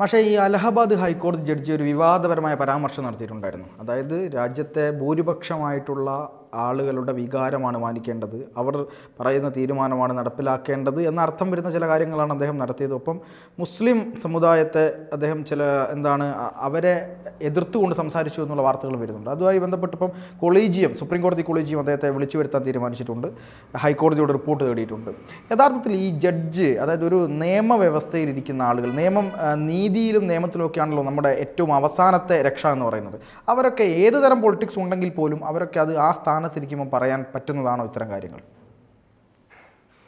പക്ഷേ ഈ അലഹബാദ് ഹൈക്കോടതി ജഡ്ജി ഒരു വിവാദപരമായ പരാമർശം നടത്തിയിട്ടുണ്ടായിരുന്നു. അതായത് രാജ്യത്തെ ഭൂരിപക്ഷമായിട്ടുള്ള ആളുകളുടെ വികാരമാണ് മാനിക്കേണ്ടത്. അവർ പറയുന്ന തീരുമാനമാണ് നടപ്പിലാക്കേണ്ടത് എന്ന അർത്ഥം വരുന്ന ചില കാര്യങ്ങളാണ് അദ്ദേഹം നടത്തിയത്. ഒപ്പം മുസ്ലിം സമുദായത്തെ അദ്ദേഹം ചില എന്താണ് അവരെ എതിർത്തുകൊണ്ട് സംസാരിച്ചു എന്നുള്ള വാർത്തകൾ വരുന്നുണ്ട്. അതുമായി ബന്ധപ്പെട്ടിപ്പം കൊളീജിയം സുപ്രീം കോടതി കൊളീജിയം അദ്ദേഹത്തെ വിളിച്ചു വരുത്താൻ തീരുമാനിച്ചിട്ടുണ്ട്. ഹൈക്കോടതിയോട് റിപ്പോർട്ട് തേടിയിട്ടുണ്ട്. യഥാർത്ഥത്തിൽ ഈ ജഡ്ജ് അതായത് ഒരു നിയമവ്യവസ്ഥയിൽ ഇരിക്കുന്ന ആളുകൾ നിയമം നീതിയിലും നിയമത്തിലുമൊക്കെയാണല്ലോ നമ്മുടെ ഏറ്റവും അവസാനത്തെ രക്ഷ എന്ന് പറയുന്നത്. അവരൊക്കെ ഏത് തരം പൊളിറ്റിക്സ് ഉണ്ടെങ്കിൽ പോലും അവരൊക്കെ അത് ആ സ്ഥാനത്തിരിക്കുമ്പോൾ പറയാൻ പറ്റുന്നതാണോ ഇത്തരം കാര്യങ്ങൾ?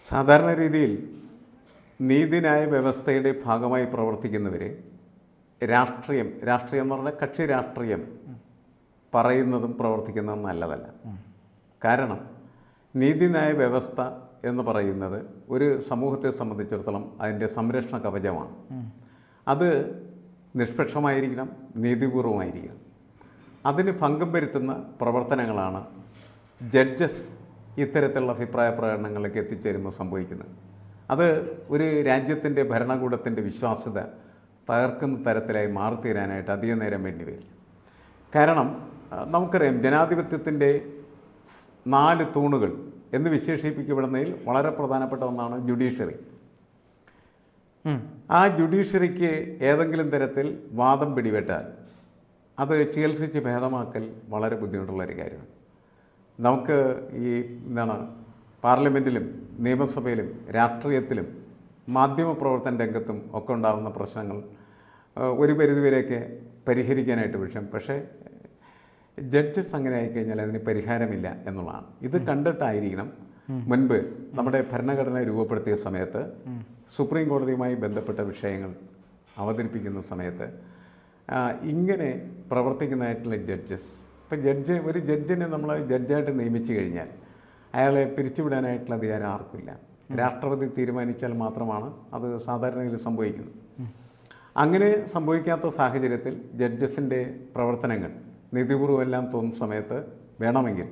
സാധാരണ രീതിയിൽ നീതിന്യായ വ്യവസ്ഥയുടെ ഭാഗമായി പ്രവർത്തിക്കുന്നവരെ രാഷ്ട്രീയം രാഷ്ട്രീയം എന്ന് പറഞ്ഞാൽ കക്ഷി രാഷ്ട്രീയം പറയുന്നതും പ്രവർത്തിക്കുന്നതും നല്ലതല്ല. കാരണം നീതിന്യായ വ്യവസ്ഥ എന്ന് പറയുന്നത് ഒരു സമൂഹത്തെ സംബന്ധിച്ചിടത്തോളം അതിന്റെ സംരക്ഷണ കവചമാണ്. അത് നിഷ്പക്ഷമായിരിക്കണം നീതിപൂർവമായിരിക്കണം. അതിന് ഭംഗം വരുത്തുന്ന പ്രവർത്തനങ്ങളാണ് ജഡ്ജസ് ഇത്തരത്തിലുള്ള അഭിപ്രായ പ്രകടനങ്ങളിലേക്ക് എത്തിച്ചേരുമ്പോൾ സംഭവിക്കുന്നത്. അത് ഒരു രാജ്യത്തിന്റെ ഭരണകൂടത്തിന്റെ വിശ്വാസ്യത തകർക്കുന്ന തരത്തിലായി മാറിത്തീരാനായിട്ട് അധികം നേരം വേണ്ടി വരും കാരണം നമുക്കറിയാം ജനാധിപത്യത്തിന്റെ നാല് തൂണുകൾ എന്ന് വിശേഷിപ്പിക്കപ്പെടുന്നതിൽ വളരെ പ്രധാനപ്പെട്ട ഒന്നാണ് ജുഡീഷ്യറി. ആ ജുഡീഷ്യറിക്ക് ഏതെങ്കിലും തരത്തിൽ വാദം പിടിപെട്ടാൽ അത് ചികിത്സിച്ച് ഭേദമാക്കൽ വളരെ ബുദ്ധിമുട്ടുള്ള ഒരു കാര്യമാണ്. നമുക്ക് ഈ എന്താണ് പാർലമെന്റിലും നിയമസഭയിലും രാഷ്ട്രീയത്തിലും മാധ്യമപ്രവർത്തന രംഗത്തും ഒക്കെ ഉണ്ടാകുന്ന പ്രശ്നങ്ങൾ ഒരു പരിധിവരെയൊക്കെ പരിഹരിക്കാനായിട്ട് വിഷയം. പക്ഷേ ജഡ്ജസ് അങ്ങനെ ആയിക്കഴിഞ്ഞാൽ അതിന് പരിഹാരമില്ല എന്നുള്ളതാണ്. ഇത് കണ്ടിട്ടായിരിക്കണം മുൻപ് നമ്മുടെ ഭരണഘടന രൂപപ്പെടുത്തിയ സമയത്ത് സുപ്രീം കോടതിയുമായി ബന്ധപ്പെട്ട വിഷയങ്ങൾ അവതരിപ്പിക്കുന്ന സമയത്ത് ഇങ്ങനെ പ്രവർത്തിക്കുന്നതായിട്ടുള്ള ജഡ്ജസ് ഇപ്പം ജഡ്ജ് ഒരു ജഡ്ജിനെ നമ്മൾ ജഡ്ജായിട്ട് നിയമിച്ചു കഴിഞ്ഞാൽ അയാളെ പിരിച്ചുവിടാനായിട്ടുള്ള അധികാരം ആർക്കില്ല രാഷ്ട്രപതി തീരുമാനിച്ചാൽ മാത്രമാണ് അത് സാധാരണയിൽ സംഭവിക്കുന്നത്. അങ്ങനെ സംഭവിക്കാത്ത സാഹചര്യത്തിൽ ജഡ്ജസിന്റെ പ്രവർത്തനങ്ങൾ നീതിപൂർവമെല്ലാം തോന്നുന്ന സമയത്ത് വേണമെങ്കിൽ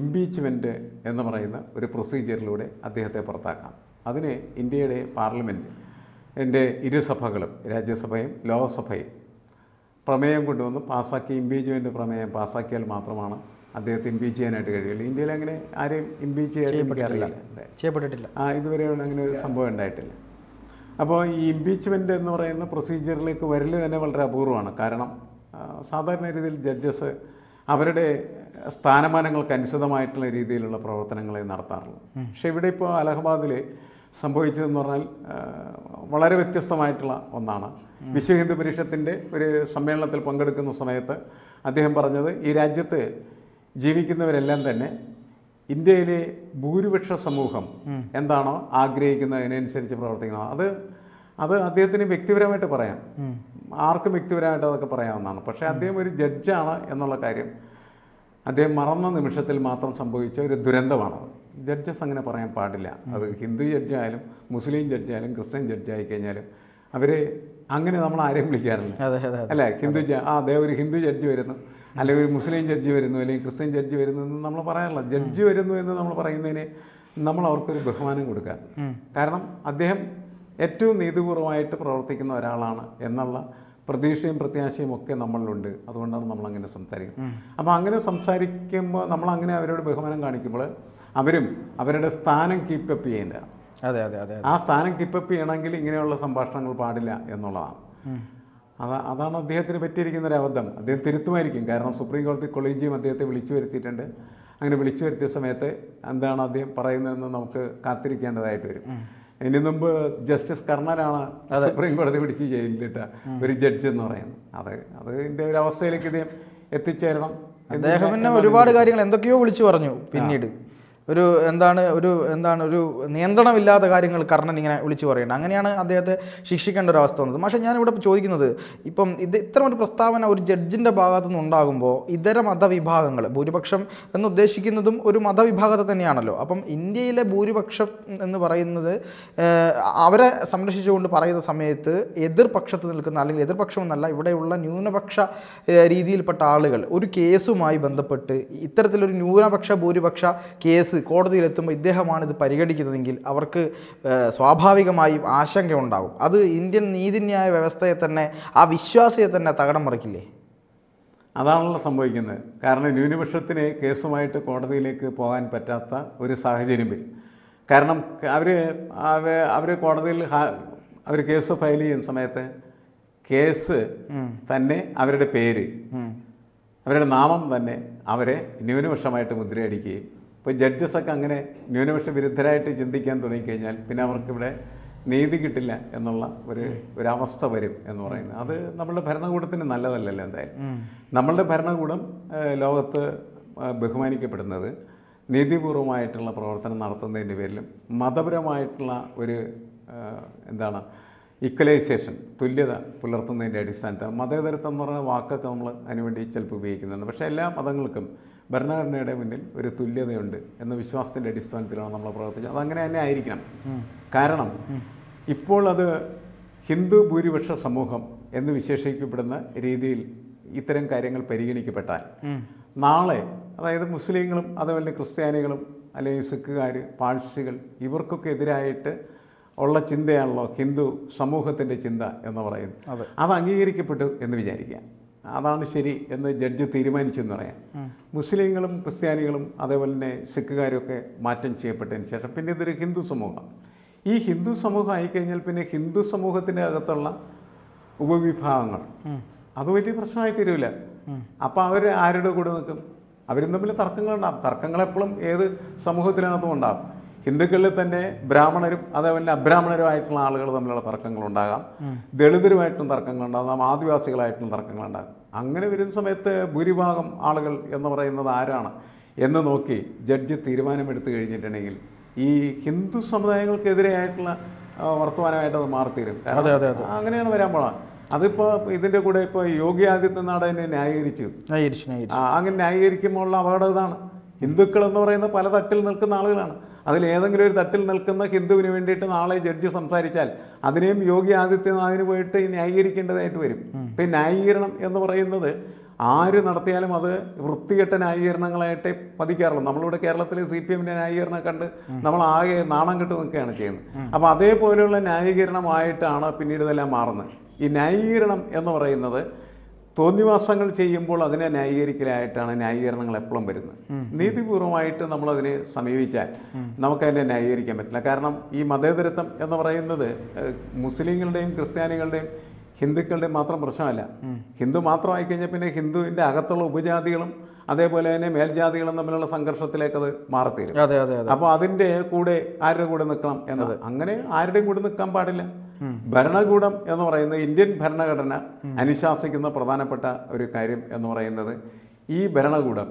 ഇംപീച്ച്മെന്റ് എന്ന് പറയുന്ന ഒരു പ്രൊസീജിയറിലൂടെ അദ്ദേഹത്തെ പുറത്താക്കാം. അതിന് ഇന്ത്യയുടെ പാർലമെന്റ് എന്റെ ഇരുസഭകളും രാജ്യസഭയും ലോകസഭയും പ്രമേയം കൊണ്ടുവന്ന്. പാസ്സാക്കി ഇംപീച്ച്മെന്റ് പ്രമേയം പാസ്സാക്കിയാൽ മാത്രമാണ് അദ്ദേഹത്തെ ഇംപീച്ച് ചെയ്യാനായിട്ട് കഴിയുള്ളൂ. ഇന്ത്യയിൽ അങ്ങനെ ആരെയും ഇംപീച്ച് ചെയ്യാൻ എനിക്കറിയില്ല ചെയ്യപ്പെട്ടിട്ടില്ല. ആ ഇതുവരെ അങ്ങനെ ഒരു സംഭവം ഉണ്ടായിട്ടില്ല. അപ്പോൾ ഈ ഇംപീച്ച്മെന്റ് എന്ന് പറയുന്ന പ്രൊസീജിയറിലേക്ക് വരൽ തന്നെ വളരെ അപൂർവമാണ്. കാരണം സാധാരണ രീതിയിൽ ജഡ്ജസ് അവരുടെ സ്ഥാനമാനങ്ങൾക്ക് അനുസൃതമായിട്ടുള്ള രീതിയിലുള്ള പ്രവർത്തനങ്ങളെ നടത്താറുള്ളൂ. പക്ഷേ ഇവിടെ ഇപ്പോൾ അലഹബാദിൽ സംഭവിച്ചതെന്ന് പറഞ്ഞാൽ വളരെ വ്യത്യസ്തമായിട്ടുള്ള ഒന്നാണ്. വിശ്വ ഹിന്ദു പരിഷത്തിന്റെ ഒരു സമ്മേളനത്തിൽ പങ്കെടുക്കുന്ന സമയത്ത് അദ്ദേഹം പറഞ്ഞത് ഈ രാജ്യത്ത് ജീവിക്കുന്നവരെല്ലാം തന്നെ ഇന്ത്യയിലെ ഭൂരിപക്ഷ സമൂഹം എന്താണോ ആഗ്രഹിക്കുന്നതിനനുസരിച്ച് പ്രവർത്തിക്കണം. അത് അത് അദ്ദേഹത്തിന് വ്യക്തിപരമായിട്ട് പറയാം. ആർക്കും വ്യക്തിപരമായിട്ട് അതൊക്കെ പറയാവുന്നതാണ്. പക്ഷേ അദ്ദേഹം ഒരു ജഡ്ജാണ് എന്നുള്ള കാര്യം അദ്ദേഹം മറന്ന നിമിഷത്തിൽ മാത്രം സംഭവിച്ച ഒരു ദുരന്തമാണ് ജഡ്ജസ് അങ്ങനെ പറയാൻ പാടില്ല. അത് ഹിന്ദു ജഡ്ജായാലും മുസ്ലിം ജഡ്ജായാലും ക്രിസ്ത്യൻ ജഡ്ജായി കഴിഞ്ഞാലും അവർ അങ്ങനെ നമ്മൾ ആരെയും വിളിക്കാറില്ല. അല്ലേ? ഹിന്ദു ആ അതേ ഒരു ഹിന്ദു ജഡ്ജ് വരുന്നു. അല്ലെങ്കിൽ ഒരു മുസ്ലിം ജഡ്ജ് വരുന്നു അല്ലെങ്കിൽ ക്രിസ്ത്യൻ ജഡ്ജ് വരുന്നു എന്ന് നമ്മൾ പറയാറില്ല. ജഡ്ജ് വരുന്നു എന്ന് നമ്മൾ പറയുന്നതിന് നമ്മൾ അവർക്കൊരു ബഹുമാനം കൊടുക്കുക. കാരണം അദ്ദേഹം ഏറ്റവും നീതിപൂർവമായിട്ട് പ്രവർത്തിക്കുന്ന ഒരാളാണ് എന്നുള്ള പ്രതീക്ഷയും പ്രത്യാശയും ഒക്കെ നമ്മളിലുണ്ട്. അതുകൊണ്ടാണ് നമ്മൾ അങ്ങനെ സംസാരിക്കുന്നത് അപ്പോൾ അങ്ങനെ സംസാരിക്കുമ്പോൾ നമ്മൾ അങ്ങനെ അവരോട് ബഹുമാനം കാണിക്കുമ്പോൾ അവരും അവരുടെ സ്ഥാനം കീപ്പപ്പ് ചെയ്യേണ്ടതാണ് അതെ അതെ അതെ ആ സ്ഥാനം കീപ്പപ്പ് ചെയ്യണമെങ്കിൽ ഇങ്ങനെയുള്ള സംഭാഷണങ്ങൾ പാടില്ല എന്നുള്ളതാണ്. അതാ അതാണ് അദ്ദേഹത്തിന് പറ്റിയിരിക്കുന്ന ഒരു അബദ്ധം. അദ്ദേഹം തിരുത്തുമായിരിക്കും. കാരണം സുപ്രീം കോടതി കൊളീജിയം അദ്ദേഹത്തെ വിളിച്ചു വരുത്തിയിട്ടുണ്ട്. അങ്ങനെ വിളിച്ചു വരുത്തിയ സമയത്ത് എന്താണ് അദ്ദേഹം പറയുന്നതെന്ന് നമുക്ക് കാത്തിരിക്കേണ്ടതായിട്ട് വരും. ഇതിനു മുമ്പ് ജസ്റ്റിസ് കർണനാണ് സുപ്രീം കോടതി പിടിച്ച് ജയിലിലിട്ട ഒരു ജഡ്ജ് എന്ന് പറയുന്നത്. അത് അതിന്റെ ഒരു അവസ്ഥയിലേക്ക് ഇദ്ദേഹം എത്തിച്ചേരണം അദ്ദേഹം പിന്നെ ഒരുപാട് കാര്യങ്ങൾ എന്തൊക്കെയോ വിളിച്ചു പറഞ്ഞു പിന്നീട്. ഒരു എന്താണ് ഒരു എന്താണ് ഒരു നിയന്ത്രണമില്ലാത്ത കാര്യങ്ങൾ കർണൻ ഇങ്ങനെ വിളിച്ചു പറയുന്നത് അങ്ങനെയാണ് അദ്ദേഹത്തെ ശിക്ഷിക്കേണ്ട ഒരു അവസ്ഥ വന്നത്. പക്ഷേ ഞാനിവിടെ ചോദിക്കുന്നത് ഇപ്പം ഇത് ഇത്തരം ഒരു പ്രസ്താവന ഒരു ജഡ്ജിന്റെ ഭാഗത്തു നിന്ന് ഉണ്ടാകുമ്പോൾ ഇതര മതവിഭാഗങ്ങൾ ഭൂരിപക്ഷം എന്ന് ഉദ്ദേശിക്കുന്നതും ഒരു മതവിഭാഗത്തെ തന്നെയാണല്ലോ. അപ്പം ഇന്ത്യയിലെ ഭൂരിപക്ഷം എന്ന് പറയുന്നത് അവരെ സംരക്ഷിച്ചുകൊണ്ട് പറയുന്ന സമയത്ത് എതിർപക്ഷത്ത് നിൽക്കുന്ന അല്ലെങ്കിൽ എതിർപക്ഷമെന്നല്ല ഇവിടെയുള്ള ന്യൂനപക്ഷ രീതിയിൽപ്പെട്ട ആളുകൾ ഒരു കേസുമായി ബന്ധപ്പെട്ട് ഇത്തരത്തിലൊരു ന്യൂനപക്ഷ ഭൂരിപക്ഷ കേസ് കേസ് കോടതിയിലെത്തുമ്പോൾ ഇദ്ദേഹമാണ് ഇത് പരിഗണിക്കുന്നതെങ്കിൽ അവർക്ക് സ്വാഭാവികമായും ആശങ്ക ഉണ്ടാകും അത് ഇന്ത്യൻ നീതിന്യായ വ്യവസ്ഥയെ തന്നെ ആ വിശ്വാസയെ തന്നെ തകടം മറിക്കില്ലേ? അതാണല്ലോ സംഭവിക്കുന്നത്. കാരണം ന്യൂനപക്ഷത്തിന് കേസുമായിട്ട് കോടതിയിലേക്ക് പോകാൻ പറ്റാത്ത ഒരു സാഹചര്യം വരും. കാരണം അവർ അവർ കോടതിയിൽ അവർ കേസ് ഫയൽ ചെയ്യുന്ന സമയത്ത് കേസ് തന്നെ അവരുടെ പേര് അവരുടെ നാമം തന്നെ അവരെ ന്യൂനപക്ഷമായിട്ട് മുദ്രയടിക്കുകയും ഇപ്പോൾ ജഡ്ജസൊക്കെ അങ്ങനെ ന്യൂനപക്ഷ വിരുദ്ധരായിട്ട് ചിന്തിക്കാൻ തുടങ്ങിക്കഴിഞ്ഞാൽ പിന്നെ അവർക്കിവിടെ നീതി കിട്ടില്ല എന്നുള്ള ഒരു ഒരവസ്ഥ വരും എന്ന് പറയുന്നത്. അത് നമ്മളുടെ ഭരണകൂടത്തിന് നല്ലതല്ലല്ലോ എന്തായാലും. നമ്മളുടെ ഭരണകൂടം ലോകത്ത് ബഹുമാനിക്കപ്പെടുന്നത് നീതിപൂർവമായിട്ടുള്ള പ്രവർത്തനം നടത്തുന്നതിന്റെ പേരിലും മതപരമായിട്ടുള്ള ഒരു എന്താണ് ഇക്വലൈസേഷൻ തുല്യത പുലർത്തുന്നതിന്റെ അടിസ്ഥാനത്തിൽ മതേതരത്വം എന്ന് പറയുന്ന വാക്കൊക്കെ നമ്മൾ അതിനുവേണ്ടി ചിലപ്പോൾ ഉപയോഗിക്കുന്നുണ്ട്. പക്ഷേ എല്ലാ മതങ്ങൾക്കും ഭരണഘടനയുടെ മുന്നിൽ ഒരു തുല്യതയുണ്ട് എന്ന വിശ്വാസത്തിന്റെ അടിസ്ഥാനത്തിലാണ് നമ്മൾ പ്രവർത്തിച്ചത്. അതങ്ങനെ തന്നെ ആയിരിക്കണം. കാരണം ഇപ്പോൾ അത് ഹിന്ദു ഭൂരിപക്ഷ സമൂഹം എന്ന് വിശേഷിക്കപ്പെടുന്ന രീതിയിൽ ഇത്തരം കാര്യങ്ങൾ പരിഗണിക്കപ്പെട്ടാൽ നാളെ അതായത് മുസ്ലിങ്ങളും അതുപോലെ ക്രിസ്ത്യാനികളും അല്ലെങ്കിൽ സിഖുകാർ പാഴ്സികൾ ഇവർക്കൊക്കെ എതിരായിട്ട് ഉള്ള ചിന്തയാണല്ലോ ഹിന്ദു സമൂഹത്തിന്റെ ചിന്ത എന്ന് പറയുന്നത്. അത്. അംഗീകരിക്കപ്പെട്ടു എന്ന് വിചാരിക്കാം അതാണ് ശരി എന്ന് ജഡ്ജ് തീരുമാനിച്ചു എന്ന് പറയാം. മുസ്ലിങ്ങളും ക്രിസ്ത്യാനികളും അതേപോലെ തന്നെ സിഖുകാരും ഒക്കെ മാറ്റം ചെയ്യപ്പെട്ടതിന് ശേഷം പിന്നെ ഇതൊരു ഹിന്ദു സമൂഹം. ഈ ഹിന്ദു സമൂഹം ആയിക്കഴിഞ്ഞാൽ പിന്നെ ഹിന്ദു സമൂഹത്തിന്റെ അകത്തുള്ള ഉപവിഭാഗങ്ങൾ. അത് വലിയ പ്രശ്നമായി തീരൂല. അപ്പോൾ അവർ ആരുടെ കൂടെ നിൽക്കും? അവരും തമ്മിൽ തർക്കങ്ങളുണ്ടാകും തർക്കങ്ങളെപ്പോഴും ഏത് സമൂഹത്തിനകത്തും ഉണ്ടാകും ഹിന്ദുക്കളിൽ തന്നെ ബ്രാഹ്മണരും അതേപോലെ അബ്രാഹ്മണരുമായിട്ടുള്ള ആളുകൾ തമ്മിലുള്ള തർക്കങ്ങളുണ്ടാകാം. ദളിതരുമായിട്ടും തർക്കങ്ങളുണ്ടാകാം. ആദിവാസികളായിട്ടും തർക്കങ്ങളുണ്ടാകാം. അങ്ങനെ വരുന്ന സമയത്ത് ഭൂരിഭാഗം ആളുകൾ എന്ന് പറയുന്നത് ആരാണ് എന്ന് നോക്കി ജഡ്ജ് തീരുമാനമെടുത്തു കഴിഞ്ഞിട്ടുണ്ടെങ്കിൽ ഈ ഹിന്ദു സമുദായങ്ങൾക്കെതിരെയായിട്ടുള്ള വർത്തമാനമായിട്ട് അത് മാറിത്തീരും. അങ്ങനെയാണ് വരാൻ പോണത്. അതിപ്പോ ഇതിന്റെ കൂടെ ഇപ്പോൾ യോഗി ആദിത്യനാഥ് തന്നെ ന്യായീകരിച്ചു. അങ്ങനെ ന്യായീകരിക്കുമ്പോൾ ഉള്ള അപകടം ഇതാണ്. ഹിന്ദുക്കൾ എന്ന് പറയുന്ന പല തട്ടിൽ നിൽക്കുന്ന ആളുകളാണ്. അതിൽ ഏതെങ്കിലും ഒരു തട്ടിൽ നിൽക്കുന്ന ഹിന്ദുവിന് വേണ്ടിയിട്ട് നാളെ ജഡ്ജി സംസാരിച്ചാൽ അതിനെയും യോഗി ആദിത്യനാഥിന് പോയിട്ട് ന്യായീകരിക്കേണ്ടതായിട്ട് വരും. ഇപ്പം ന്യായീകരണം എന്ന് പറയുന്നത് ആര് നടത്തിയാലും അത് വൃത്തികെട്ട ന്യായീകരണങ്ങളായിട്ടേ പതിക്കാറുള്ളൂ. നമ്മളിവിടെ കേരളത്തിലെ സി പി എമ്മിന്റെ ന്യായീകരണം കണ്ട് നമ്മൾ ആകെ നാണം കെട്ട് നിൽക്കുകയാണ് ചെയ്യുന്നത്. അപ്പോൾ അതേപോലെയുള്ള ന്യായീകരണമായിട്ടാണ് പിന്നീട് ഇതെല്ലാം മാറുന്നത്. ഈ ന്യായീകരണം എന്ന് പറയുന്നത് തോന്നിവാസങ്ങൾ ചെയ്യുമ്പോൾ അതിനെ ന്യായീകരിക്കലായിട്ടാണ് ന്യായീകരണങ്ങൾ എപ്പോഴും വരുന്നത്. നീതിപൂർവമായിട്ട് നമ്മളതിനെ സമീപിച്ചാൽ നമുക്കതിനെ ന്യായീകരിക്കാൻ പറ്റില്ല. കാരണം ഈ മതേതരത്വം എന്ന് പറയുന്നത് മുസ്ലിങ്ങളുടെയും ക്രിസ്ത്യാനികളുടെയും ഹിന്ദുക്കളുടെയും മാത്രം പ്രശ്നമല്ല. ഹിന്ദു മാത്രമായി കഴിഞ്ഞാൽ പിന്നെ ഹിന്ദുവിന്റെ അകത്തുള്ള ഉപജാതികളും അതേപോലെ തന്നെ മേൽജാതികളും തമ്മിലുള്ള സംഘർഷത്തിലേക്ക് അത് മാറത്തീരും. അതെ അതെ അപ്പോൾ അതിന്റെ കൂടെ ആരുടെ കൂടെ നിൽക്കണം എന്നത് അങ്ങനെ ആരുടെയും കൂടെ നിൽക്കാൻ പാടില്ല. ഭരണകൂടം എന്ന് പറയുന്നത് ഇന്ത്യൻ ഭരണഘടന അനുശാസിക്കുന്ന പ്രധാനപ്പെട്ട ഒരു കാര്യം എന്ന് പറയുന്നത് ഈ ഭരണകൂടം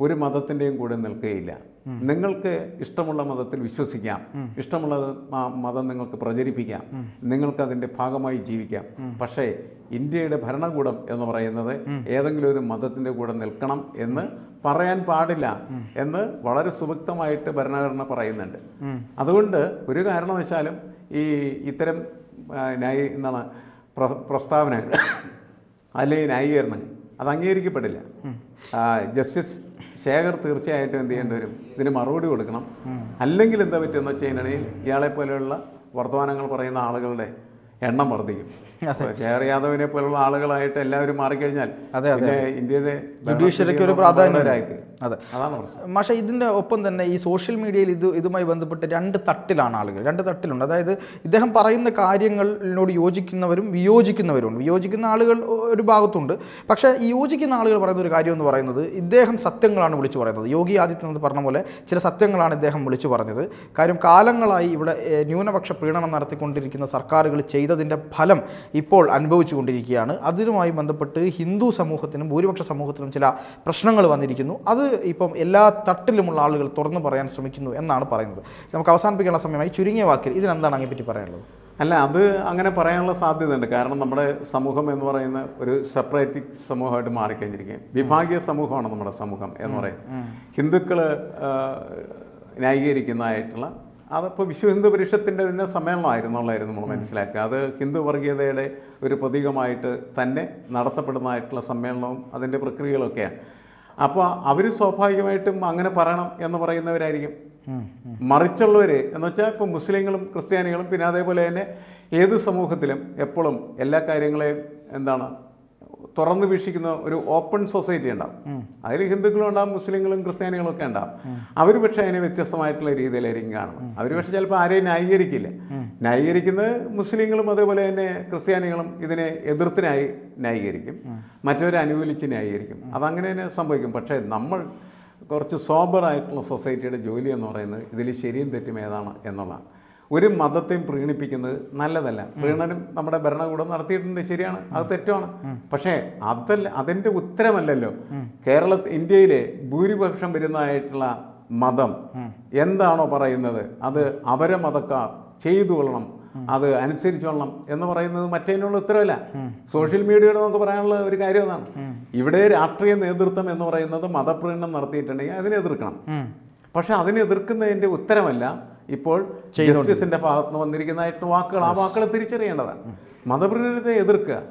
ഒരു മതത്തിന്റെയും കൂടെ നിൽക്കുകയില്ല നിങ്ങൾക്ക് ഇഷ്ടമുള്ള മതത്തിൽ വിശ്വസിക്കാം. ഇഷ്ടമുള്ള മതം നിങ്ങൾക്ക് പ്രചരിപ്പിക്കാം. നിങ്ങൾക്ക് അതിന്റെ ഭാഗമായി ജീവിക്കാം. പക്ഷേ ഇന്ത്യയുടെ ഭരണകൂടം എന്ന് പറയുന്നത് ഏതെങ്കിലും ഒരു മതത്തിന്റെ കൂടെ നിൽക്കണം എന്ന് പറയാൻ പാടില്ല എന്ന് വളരെ സുവക്തമായിട്ട് ഭരണഘടന പറയുന്നുണ്ട്. അതുകൊണ്ട് ഒരു കാരണവശാലും ഈ ഇത്തരം ന്യായീ ന്യായ എന്താണ് പ്ര- പ്രസ്താവനകൾ അല്ലെങ്കിൽ ന്യായീകരണങ്ങൾ അത് അംഗീകരിക്കപ്പെടില്ല. ജസ്റ്റിസ് ശേഖർ തീർച്ചയായിട്ടും എന്ത് ചെയ്യേണ്ടി വരും? ഇതിന് മറുപടി കൊടുക്കണം. അല്ലെങ്കിൽ എന്താ പറ്റുമെന്ന് വെച്ച് കഴിഞ്ഞിട്ടുണ്ടെങ്കിൽ ഇയാളെ പോലെയുള്ള വർത്തമാനങ്ങൾ പറയുന്ന ആളുകളുടെ എണ്ണം വർദ്ധിക്കും. ശേഖർ യാദവിനെ പോലുള്ള ആളുകളായിട്ട് എല്ലാവരും മാറിക്കഴിഞ്ഞാൽ. പിന്നെ ഇന്ത്യയുടെ ജുഡീഷ്യറിക്ക് ഒരു പ്രാധാന്യം. അതെ. അതാണ് പ്രശ്നം. പക്ഷേ ഇതിന്റെ ഒപ്പം തന്നെ ഈ സോഷ്യൽ മീഡിയയിൽ ഇത് ഇതുമായി ബന്ധപ്പെട്ട് രണ്ട് തട്ടിലാണ് ആളുകൾ. രണ്ട് തട്ടിലുണ്ട്. അതായത് ഇദ്ദേഹം പറയുന്ന കാര്യങ്ങളിനോട് യോജിക്കുന്നവരും വിയോജിക്കുന്നവരുണ്ട്. വിയോജിക്കുന്ന ആളുകൾ ഒരു ഭാഗത്തുണ്ട്. പക്ഷേ ഈ യോജിക്കുന്ന ആളുകൾ പറയുന്ന ഒരു കാര്യം എന്ന് പറയുന്നത് ഇദ്ദേഹം സത്യങ്ങളാണ് വിളിച്ചു പറയുന്നത്. യോഗി ആദിത്യനാഥ് പറഞ്ഞ പോലെ ചില സത്യങ്ങളാണ് ഇദ്ദേഹം വിളിച്ചു പറഞ്ഞത്. കാര്യം കാലങ്ങളായി ഇവിടെ ന്യൂനപക്ഷ പ്രീണനം നടത്തിക്കൊണ്ടിരിക്കുന്ന സർക്കാരുകൾ ചെയ്തതിന്റെ ഫലം ഇപ്പോൾ അനുഭവിച്ചു കൊണ്ടിരിക്കുകയാണ് അതിനുമായി ബന്ധപ്പെട്ട് ഹിന്ദു സമൂഹത്തിനും ഭൂരിപക്ഷ സമൂഹത്തിനും ചില പ്രശ്നങ്ങൾ വന്നിരിക്കുന്നു. അത് ഇപ്പം എല്ലാ തട്ടിലുമുള്ള ആളുകൾ തുറന്നു പറയാൻ ശ്രമിക്കുന്നു എന്നാണ് പറയുന്നത്. നമുക്ക് അവസാനിപ്പിക്കാനുള്ള സമയമായി ചുരുങ്ങിയ വാക്കിൽ ഇതിനെന്താണ് അങ്ങനെപ്പറ്റി പറയാനുള്ളത്? അല്ല അത് അങ്ങനെ പറയാനുള്ള സാധ്യതയുണ്ട്. കാരണം നമ്മുടെ സമൂഹം എന്ന് പറയുന്ന ഒരു സെപ്പറേറ്റിക് സമൂഹമായിട്ട് മാറിക്കഴിഞ്ഞിരിക്കുകയും വിഭാഗീയ സമൂഹമാണ് നമ്മുടെ സമൂഹം എന്ന് പറയുന്നത്. ഹിന്ദുക്കൾ ന്യായീകരിക്കുന്നതായിട്ടുള്ള അതിപ്പോൾ വിശ്വ ഹിന്ദു പരിഷത്തിന്റെ തന്നെ സമ്മേളനമായിരുന്നുള്ളായിരുന്നു നമ്മൾ മനസ്സിലാക്കുക. അത് ഹിന്ദു വർഗീയതയുടെ ഒരു പ്രതീകമായിട്ട് തന്നെ നടത്തപ്പെടുന്നതായിട്ടുള്ള സമ്മേളനവും അതിന്റെ പ്രക്രിയകളൊക്കെയാണ്. അപ്പോൾ അവർ സ്വാഭാവികമായിട്ടും അങ്ങനെ പറയണം എന്ന് പറയുന്നവരായിരിക്കും. മറിച്ചുള്ളവർ എന്ന് വെച്ചാൽ ഇപ്പോൾ മുസ്ലിങ്ങളും ക്രിസ്ത്യാനികളും പിന്നെ അതേപോലെ തന്നെ ഏത് സമൂഹത്തിലും എപ്പോഴും എല്ലാ കാര്യങ്ങളെയും എന്താണ് തുറന്നു വീക്ഷിക്കുന്ന ഒരു ഓപ്പൺ സൊസൈറ്റി ഉണ്ടാവും. അതിൽ ഹിന്ദുക്കളും ഉണ്ടാവും മുസ്ലിങ്ങളും ക്രിസ്ത്യാനികളും ഒക്കെ ഉണ്ടാവും അവർ പക്ഷേ അതിനെ വ്യത്യസ്തമായിട്ടുള്ള രീതിയിലായിരിക്കും കാണുന്നത്. അവർ പക്ഷേ ചിലപ്പോൾ ആരെയും ന്യായീകരിക്കില്ല. ന്യായീകരിക്കുന്നത് മുസ്ലിങ്ങളും അതേപോലെ തന്നെ ക്രിസ്ത്യാനികളും ഇതിനെ എതിർത്തിനായി ന്യായീകരിക്കും. മറ്റവരെ അനുകൂലിച്ച് ന്യായീകരിക്കും. അതങ്ങനെ തന്നെ സംഭവിക്കും. പക്ഷേ നമ്മൾ കുറച്ച് സോബറായിട്ടുള്ള സൊസൈറ്റിയുടെ ജോലി എന്ന് പറയുന്നത് ഇതിൽ ശരിയും തെറ്റും ഏതാണ് എന്നുള്ളതാണ്. ഒരു മതത്തെയും പ്രീണിപ്പിക്കുന്നത് നല്ലതല്ല. പ്രീണനം നമ്മുടെ ഭരണകൂടം നടത്തിയിട്ടുണ്ട് ശരിയാണ്. അത് തെറ്റാണ്. പക്ഷേ അതല്ല അതിന്റെ ഉത്തരമല്ലല്ലോ. കേരള ഇന്ത്യയിലെ ഭൂരിപക്ഷം വരുന്നതായിട്ടുള്ള മതം എന്താണോ പറയുന്നത് അത് അവരെ മതക്കാർ ചെയ്തു കൊള്ളണം അത് അനുസരിച്ചോളണം എന്ന് പറയുന്നത് മറ്റേതിനുള്ള ഉത്തരവല്ല. സോഷ്യൽ മീഡിയയുടെ നമുക്ക് പറയാനുള്ള ഒരു കാര്യം എന്നാണ് ഇവിടെ രാഷ്ട്രീയ നേതൃത്വം എന്ന് പറയുന്നത് മതപ്രീണനം നടത്തിയിട്ടുണ്ടെങ്കിൽ അതിനെ എതിർക്കണം. പക്ഷെ അതിനെ എതിർക്കുന്നതിന്റെ ഉത്തരമല്ല ഇപ്പോൾ ജസ്റ്റിസിന്റെ ഭാഗത്തുനിന്ന് വന്നിരിക്കുന്നതായിട്ട് വാക്കുകൾ ആ വാക്കുകൾ തിരിച്ചറിയേണ്ടതാണ്. മതപ്രീണനത്തെ എതിർക്കുക.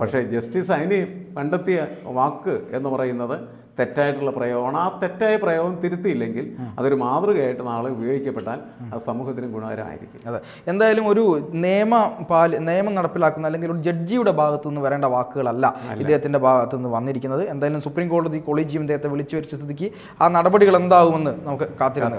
പക്ഷേ ജസ്റ്റിസ് അതിന് കണ്ടെത്തിയ വാക്ക് എന്ന് പറയുന്നത് തെറ്റായിട്ടുള്ള പ്രയോഗമാണ്. ആ തെറ്റായ പ്രയോഗം തിരുത്തിയില്ലെങ്കിൽ അതൊരു മാതൃകയായിട്ട് നാളെ ഉപയോഗിക്കപ്പെട്ടാൽ അത് സമൂഹത്തിന് ഗുണകരമായിരിക്കും. അതെ. എന്തായാലും ഒരു നിയമ പാല നിയമം നടപ്പിലാക്കുന്ന അല്ലെങ്കിൽ ഒരു ജഡ്ജിയുടെ ഭാഗത്തു നിന്ന് വരേണ്ട വാക്കുകളല്ല ഇദ്ദേഹത്തിന്റെ ഭാഗത്തു നിന്ന് വന്നിരിക്കുന്നത്. എന്തായാലും സുപ്രീം കോടതി കൊളീജിയം ഇദ്ദേഹത്തെ വിളിച്ചു വരിച്ച സ്ഥിതിക്ക് ആ നടപടികൾ എന്താകുമെന്ന് നമുക്ക് കാത്തിരുന്ന്.